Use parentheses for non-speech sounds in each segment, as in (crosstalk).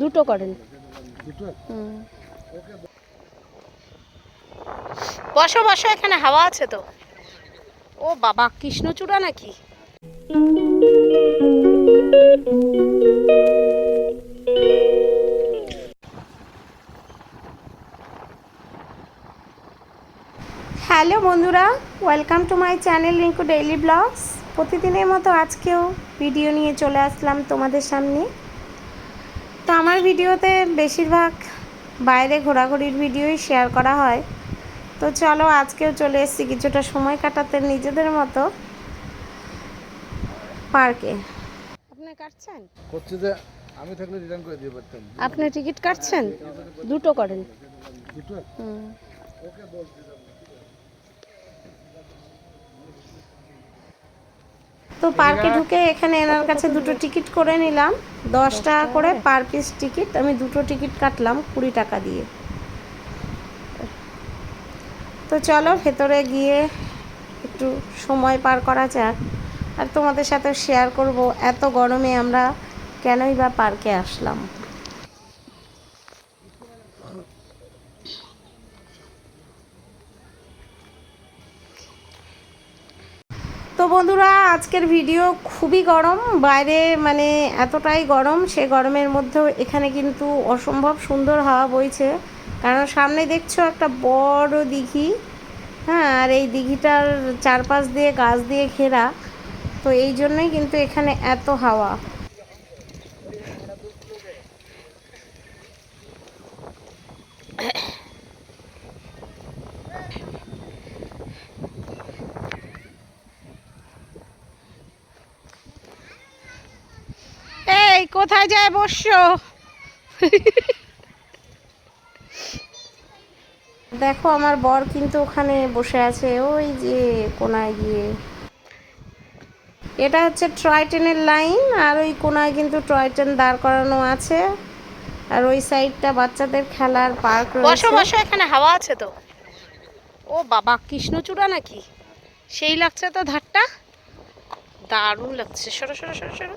দুটো করেন। বসো বসো, এখানে হাওয়া আছে তো। ও বাবা, কৃষ্ণচূড়া নাকি? হ্যালো বন্ধুরা, welcome to my channel Rinku daily vlogs. প্রতিদিনের মতো আজকেও ভিডিও নিয়ে চলে আসলাম তোমাদের সামনে। আমার ভিডিওতে বেশিরভাগ বাইরে ঘোরাঘুরির ভিডিওই শেয়ার করা হয়। তো চলো আজকেও চলে এসেছি কিছুটা সময় কাটাতে নিজেদের মতো পার্কে। আপনি কাটছেন? করছে যে আমি থাকলে রিটার্ন করে দিয়ে পারতাম। আপনি টিকিট কাটছেন? দুটো করেন। দুটো? হুম। তো পার্কে ঢুকে এখানে এনার কাছে দুটো টিকিট করে নিলাম। দশ টাকা করে পার পিস টিকিট। আমি দুটো টিকিট কাটলাম কুড়ি টাকা দিয়ে। তো চলো, ভেতরে গিয়ে একটু সময় পার করা যাক। আর তোমাদের সাথে শেয়ার করব, এত গরমে আমরা কেনই বা পার্কে আসলাম। বন্ধুরা, আজকের ভিডিও খুবই গরম। বাইরে মানে এতটাই গরম, সে গরমের মধ্যেও এখানে কিন্তু অসম্ভব সুন্দর হাওয়া বইছে। কারণ সামনে দেখছ একটা বড় দিঘি হ্যাঁ আর এই দিঘিটার চারপাশ দিয়ে গাছ দিয়ে ঘেরা। তো এই জন্যই কিন্তু এখানে এত হাওয়া এই কোথায় যায় বসছো? দেখো আমার বর কিন্তু ওখানে বসে আছে ওই যে কোনায় গিয়ে। এটা হচ্ছে টয় ট্রেনের লাইন আর ওই কোনায় কিন্তু টয় ট্রেন দাঁড় করানো আছে। আর ওই সাইডটা বাচ্চাদের খেলার পার্ক বসো বসো এখানে হাওয়া আছে তো। ও বাবা কৃষ্ণচূড়া নাকি? সেই লাগছে তো ধারটা? দারুণ লাগছে। সরো সরো সরো সরো।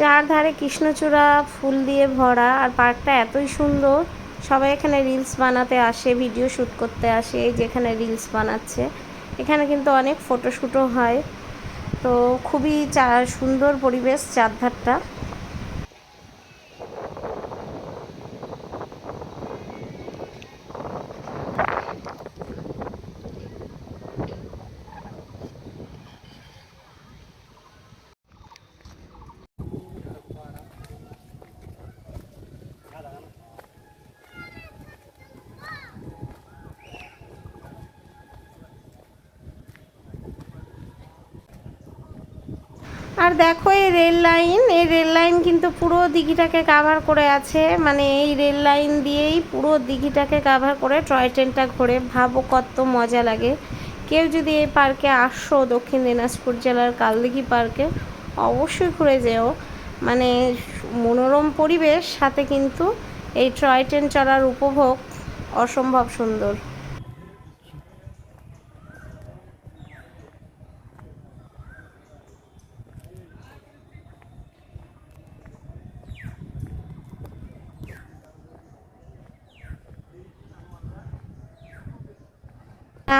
চারধারে কৃষ্ণচূড়া, ফুল দিয়ে ভরা, আর পার্কটা এতই সুন্দর। সবাই এখানে রিলস বানাতে আসে ভিডিও শ্যুট করতে আসে যেখানে রিলস বানাচ্ছে। এখানে কিন্তু অনেক ফটোশ্যুটও হয়। তো খুবই চা, সুন্দর পরিবেশ চারধারটা। আর দেখো এই রেল লাইন, এই রেল লাইন কিন্তু পুরো দিঘিটাকে কাভার করে আছে। মানে এই রেল লাইন দিয়েই পুরো দিঘিটাকে কাভার করে টয় ট্রেনটা ঘোরে। ভাবো কত মজা লাগে। কেউ যদি এই পার্কে আসো দক্ষিণ দিনাজপুর জেলার কালদিঘি পার্কে, অবশ্যই ঘুরে যেও। মানে মনোরম পরিবেশ, সাথে কিন্তু এই টয় ট্রেন চড়ার উপভোগ অসম্ভব সুন্দর।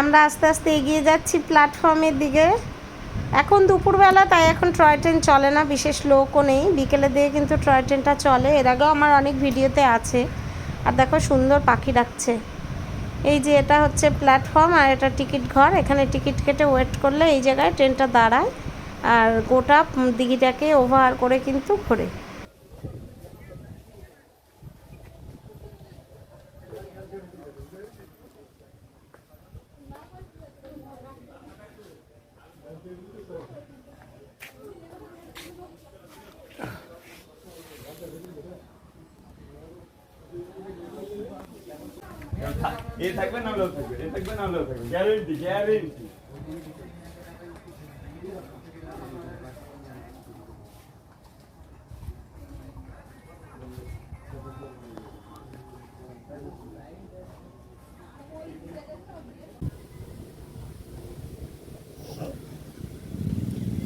আমরা আস্তে আস্তে এগিয়ে যাচ্ছি প্ল্যাটফর্মের দিকে। এখন দুপুরবেলা, তাই এখন টয় ট্রেন চলে না, বিশেষ লোকও নেই। বিকেলের দিকে কিন্তু টয় ট্রেনটা চলে। এর আগেও আমার অনেক ভিডিওতে আছে। আর দেখো, সুন্দর পাখি ডাকছে। এই যে এটা হচ্ছে প্ল্যাটফর্ম, আর এটা টিকিট ঘর। এখানে টিকিট কেটে ওয়েট করলে এই জায়গায় ট্রেনটা দাঁড়ায়। আর গোটা দিঘিটাকে ওভার করে কিন্তু ঘোরে। এ থাকবে না থাকবে, এ থাকবে না থাকবে গ্যারেন্টি গ্যারেন্টি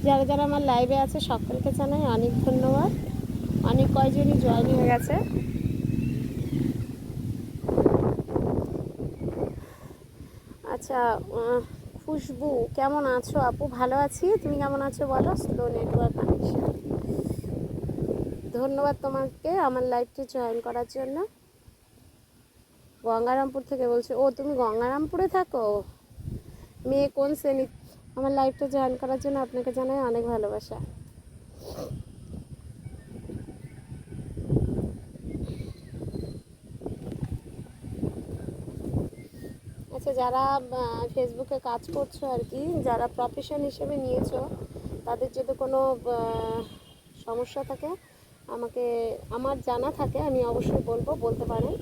যারা যারা আমার লাইভে আছে, সকলকে জানাই অনেক ধন্যবাদ। অনেক কয়জনই জয়েন হয়ে গেছে? আচ্ছা খুশবু, কেমন আছো আপু? ভালো আছি। তুমি কেমন আছো বলো? স্লো নেটওয়ার্ক কানেকশন ধন্যবাদ তোমাকে আমার লাইভটি জয়েন করার জন্য। গঙ্গারামপুর থেকে বলছি, ও, তুমি গঙ্গারামপুরে থাকো? মেয়ে কোন শ্রেণি? আমার লাইভটা জয়েন করার জন্য আপনাকে জানাই অনেক ভালোবাসা। যারা ফেসবুকে কাজ করছ আর কি, যারা প্রফেশন হিসেবে নিয়েছো, তাদের যদি কোনো সমস্যা থাকে, আমাকে, আমার জানা থাকে, আমি অবশ্যই বলব, বলতে পারেন।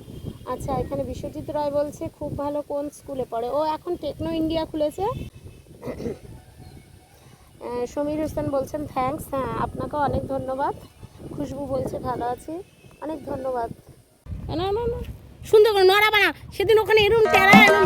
আচ্ছা এখানে বিশ্বজিৎ রায় বলছে, খুব ভালো কোন স্কুলে পড়ে? ও এখন টেকনো ইন্ডিয়া খুলেছে। (clears throat) সমীর হোসেন বলছেন থ্যাঙ্কস হ্যাঁ আপনাকেও অনেক ধন্যবাদ। খুশবু বলছে, ভালো আছি। অনেক ধন্যবাদ। না না না। সুন্দর করে নড়াবা না সেদিন ওখানে এরম টেরা এরম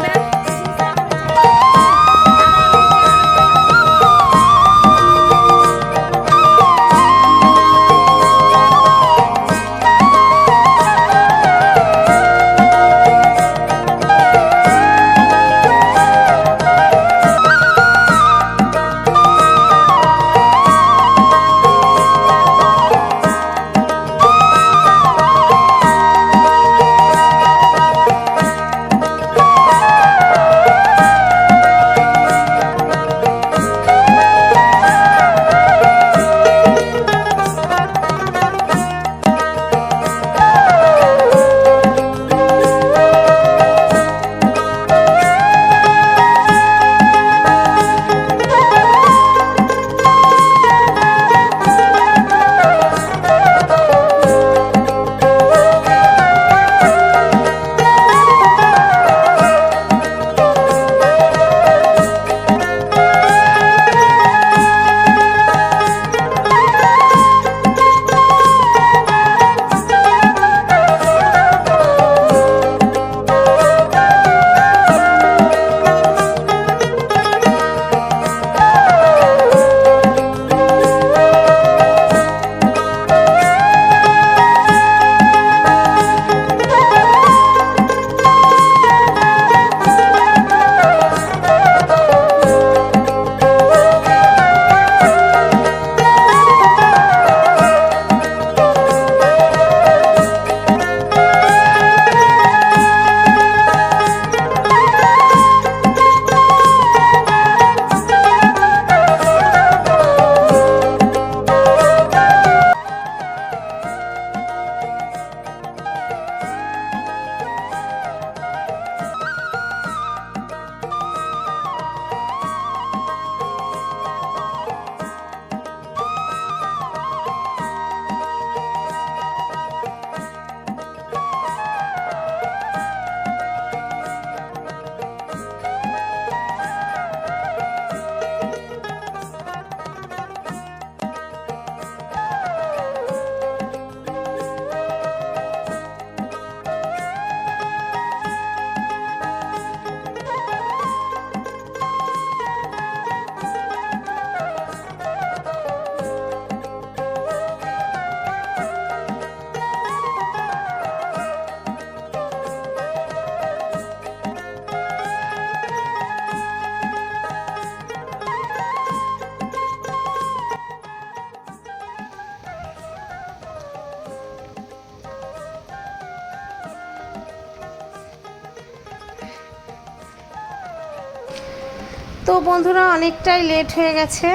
তো বন্ধুরা, অনেকটাই লেট হয়ে গেছে।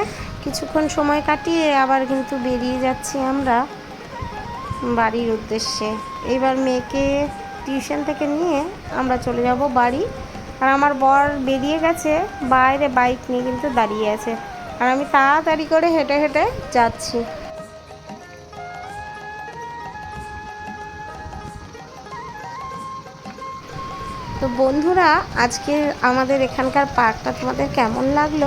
কিছুক্ষণ সময় কাটিয়ে আবার কিন্তু বেরিয়ে যাচ্ছি আমরা বাড়ির উদ্দেশ্যে। এবার মেয়েকে টিউশন থেকে নিয়ে আমরা চলে যাব বাড়ি। আর আমার বর বেরিয়ে গেছে, বাইরে বাইক নিয়ে কিন্তু দাঁড়িয়ে আছে। আর আমি তাড়াতাড়ি করে হেঁটে হেঁটে যাচ্ছি। বন্ধুরা, আজকে আমাদের এখানকার পার্কটা তোমাদের কেমন লাগল?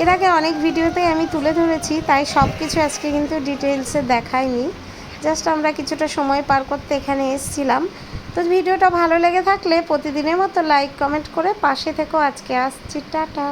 এর আগে অনেক ভিডিওতেই আমি তুলে ধরেছি, তাই সব কিছু আজকে কিন্তু ডিটেলসে দেখাইনি। জাস্ট আমরা কিছুটা সময় পার করতে এখানে এসছিলাম। তো ভিডিওটা ভালো লেগে থাকলে প্রতিদিনের মতো লাইক কমেন্ট করে পাশে থেকেও আজকে আসছি, টাটা।